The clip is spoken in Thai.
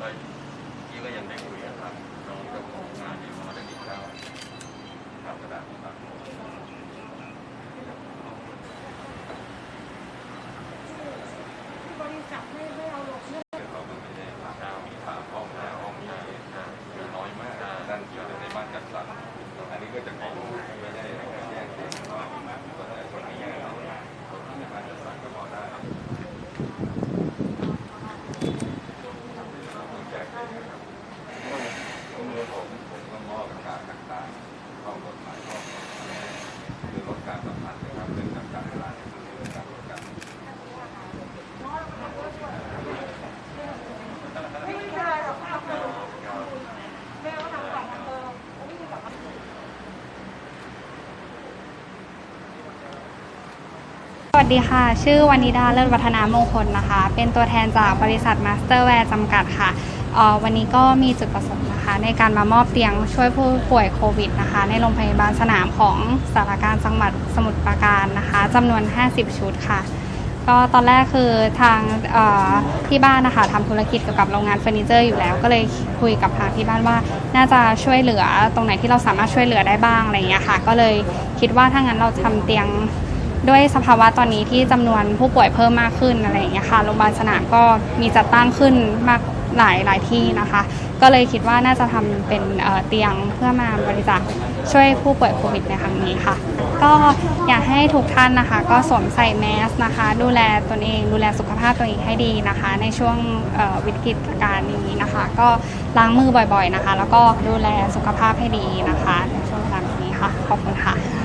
นี่ก็ยังได้คุยกับทางน้องเจ้าของงานอยู่มาได้ดีเจ้าทำกระดาษต่างๆบริษัทไม่ไม่เอาลงเรื่องเราไม่ได้ราคามีสามห้องห้าห้องใหญ่คือน้อยมากนั่นอยู่ในบ้านจัดสรรอันนี้ก็จะของไม่ได้แยกเองเพราะว่าส่วนใหญ่คนไม่แยกเราคนที่ในบ้านจัดสรรก็พอได้แจกเองนะครับก็มือผมผมก็มอบการต่างๆข้อกฎหมายข้อกฎหมายคือลดการสัมพันธ์นะครับเรื่องการจัดเวลาคือเรื่องการลดการ ไม่มีอะไรหรอกค่ะแม่ก็ทำสองอำเภอไม่มีแบบ ส วัสดีค่ะ ชื่อวานิดาเลิศวัฒนามงคลนะคะ เป็นตัวแทนจากบริษัทมาสเตอร์แวร์จำกัดค่ะออวันนี้ก็มีจุดประสงค์นะคะ ในการมามอบเตียงช่วยผู้ป่วยโควิดนะคะ ในโรงพยาบาลสนามของสารการจังหวัดสมุทรปราการนะคะจำนวน 50 ชุดค่ะ ก็ตอนแรกคือทางที่บ้านนะคะทำธุรกิจเกี่ยวกับโรงงานเฟอร์นิเจอร์อยู่แล้ว ก็เลยคุยกับทางที่บ้านว่า น่าจะช่วยเหลือตรงไหนที่เราสามารถช่วยเหลือได้บ้างอะไรอย่างเงี้ยค่ะ ก็เลยคิดว่าถ้างั้นเราทำเตียง ด้วยสภาวะตอนนี้ที่จำนวนผู้ป่วยเพิ่มมากขึ้นอะไรอย่างเงี้ยค่ะโรงพยาบาลสนามก็มีจัดตั้งขึ้นมากหลายหลายที่นะคะ ก็เลยคิดว่าน่าจะทำเป็นเตียงเพื่อมาบริจาคช่วยผู้ป่วยโควิดในครั้งนี้ค่ะ ก็อยากให้ทุกท่านนะคะ ก็สวมใส่แมสนะคะ ดูแลตนเองดูแลสุขภาพตัวเองให้ดีนะคะ ในช่วงวิกฤตการณ์นี้นะคะ ก็ล้างมือบ่อยๆนะคะ แล้วก็ดูแลสุขภาพให้ดีนะคะในช่วงเวลาแบบนี้ค่ะขอบคุณค่ะ